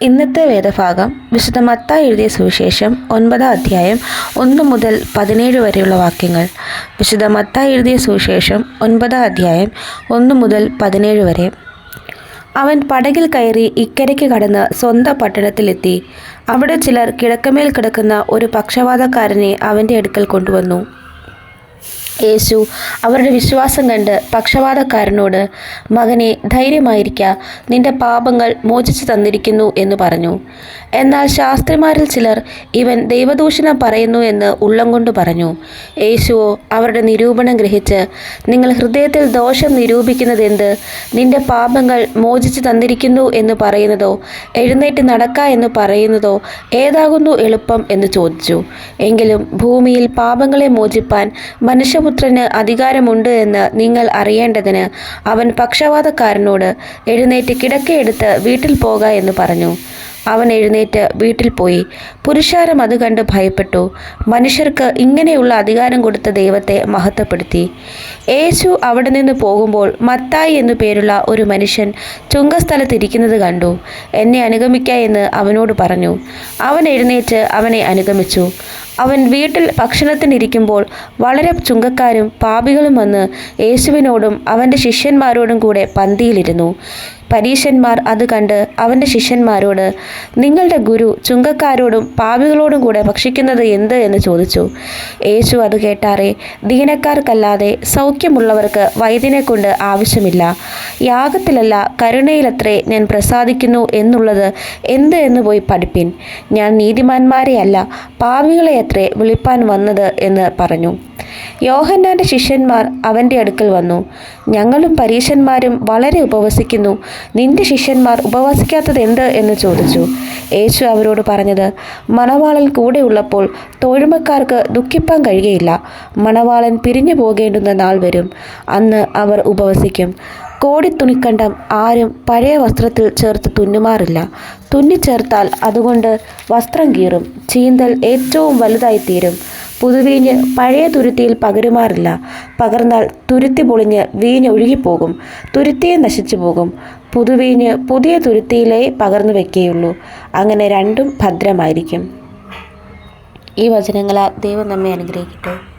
ഇന്നത്തെ വേദഭാഗം വിശുദ്ധ മത്തായി എഴുതിയ സുവിശേഷം ഒൻപതാം അധ്യായം ഒന്ന് മുതൽ പതിനേഴ് വരെയുള്ള വാക്യങ്ങൾ. വിശുദ്ധ മത്തായി എഴുതിയ സുവിശേഷം ഒൻപതാം അധ്യായം ഒന്ന് മുതൽ പതിനേഴ് വരെ. അവൻ പടകിൽ കയറി ഇക്കരയ്ക്ക് കടന്ന് സ്വന്തം പട്ടണത്തിലെത്തി. അവിടെ ചിലർ കിടക്കമേൽ കിടക്കുന്ന ഒരു പക്ഷവാതക്കാരനെ അവന്റെ അടുക്കൽ കൊണ്ടുവന്നു. യേശു അവരുടെ വിശ്വാസം കണ്ട് പക്ഷപാതക്കാരനോട് മകനെ ധൈര്യമായിരിക്ക. നിന്റെ പാപങ്ങൾ മോചിച്ചു തന്നിരിക്കുന്നു എന്ന് പറഞ്ഞു. എന്നാൽ ശാസ്ത്രിമാരിൽ ചിലർ ഇവൻ ദൈവദൂഷണം പറയുന്നു എന്ന് ഉള്ളം കൊണ്ട് പറഞ്ഞു. യേശുവോ അവരുടെ നിരൂപണം ഗ്രഹിച്ച് നിങ്ങൾ ഹൃദയത്തിൽ ദോഷം നിരൂപിക്കുന്നതെന്ത്? നിന്റെ പാപങ്ങൾ മോചിച്ചു തന്നിരിക്കുന്നു എന്ന് പറയുന്നതോ എഴുന്നേറ്റ് നടക്ക എന്ന് പറയുന്നതോ ഏതാകുന്നു എളുപ്പം എന്ന് ചോദിച്ചു. എങ്കിലും ഭൂമിയിൽ പാപങ്ങളെ മോചിപ്പാൻ മനുഷ്യപുത്രന് അധികാരമുണ്ട് എന്ന് നിങ്ങൾ അറിയേണ്ടതിന് അവൻ പക്ഷപാതക്കാരനോട് എഴുന്നേറ്റ് കിടക്കയെടുത്ത് വീട്ടിൽ പോക എന്ന് പറഞ്ഞു. അവൻ എഴുന്നേറ്റ് വീട്ടിൽ പോയി. പുരുഷാരം അത് കണ്ട് ഭയപ്പെട്ടു. മനുഷ്യർക്ക് ഇങ്ങനെയുള്ള അധികാരം കൊടുത്ത ദൈവത്തെ മഹത്വപ്പെടുത്തി. യേശു അവിടെ നിന്ന് പോകുമ്പോൾ മത്തായി എന്നു പേരുള്ള ഒരു മനുഷ്യൻ ചുങ്കസ്ഥലത്തിരിക്കുന്നത് കണ്ടു. എന്നെ അനുഗമിക്ക എന്ന് അവനോട് പറഞ്ഞു. അവൻ എഴുന്നേറ്റ് അവനെ അനുഗമിച്ചു. അവൻ വീട്ടിൽ ഭക്ഷണത്തിനിരിക്കുമ്പോൾ വളരെ ചുങ്കക്കാരും പാപികളും വന്ന് യേശുവിനോടും അവന്റെ ശിഷ്യന്മാരോടും കൂടെ പന്തിയിലിരുന്നു. പരീശന്മാർ അത് കണ്ട് അവന്റെ ശിഷ്യന്മാരോട് നിങ്ങളുടെ ഗുരു ചുങ്കക്കാരോടും പാപികളോടും കൂടെ ഭക്ഷിക്കുന്നത് എന്ത്? എന്ന് ചോദിച്ചു. യേശു അത് കേട്ടാറേ ദീനക്കാർക്കല്ലാതെ സൗഖ്യമുള്ളവർക്ക് വൈദ്യനെ കൊണ്ട് ആവശ്യമില്ല. യാഗത്തിലല്ല കരുണയിലത്രേ ഞാൻ പ്രസാദിക്കുന്നു എന്നുള്ളത് എന്ത് എന്ന് പോയി പഠിപ്പിൻ. ഞാൻ നീതിമാന്മാരെയല്ല പാപികളെ അത്രേ വിളിപ്പാൻ വന്നത് എന്ന് പറഞ്ഞു. യോഹന്നാന്റെ ശിഷ്യന്മാർ അവന്റെ അടുക്കൽ വന്നു. ഞങ്ങളും പരീശന്മാരും വളരെ ഉപവസിക്കുന്നു. നിന്റെ ശിഷ്യന്മാർ ഉപവസിക്കാത്തത് എന്ത് എന്ന് ചോദിച്ചു. യേശു അവരോട് പറഞ്ഞത് മണവാളൻ കൂടെ ഉള്ളപ്പോൾ തോഴുമക്കാർക്ക് ദുഃഖിപ്പാൻ കഴിയുകയില്ല. മണവാളൻ പിരിഞ്ഞു പോകേണ്ടുന്ന നാൾ വരും. അന്ന് അവർ ഉപവസിക്കും. കോടിത്തുണിക്കണ്ടം ആരും പഴയ വസ്ത്രത്തിൽ ചേർത്ത് തുന്നുമാറില്ല. തുന്നിച്ചേർത്താൽ അതുകൊണ്ട് വസ്ത്രം കീറും. ചീന്തൽ ഏറ്റവും വലുതായി തീരും പുതുവീഞ്ഞ് പഴയ തുരുത്തിയിൽ പകരുമാറില്ല. പകർന്നാൽ തുരുത്തി പൊളിഞ്ഞ് വീഞ്ഞ് ഒഴുകിപ്പോകും. തുരുത്തിയെ നശിച്ചു പോകും. പുതുവീഞ്ഞ് പുതിയ തുരുത്തിയിലേ പകർന്നു വെക്കുകയുള്ളൂ അങ്ങനെ രണ്ടും ഭദ്രമായിരിക്കും. ഈ വചനങ്ങളാൽ ദൈവം നമ്മെ അനുഗ്രഹിക്കട്ടെ.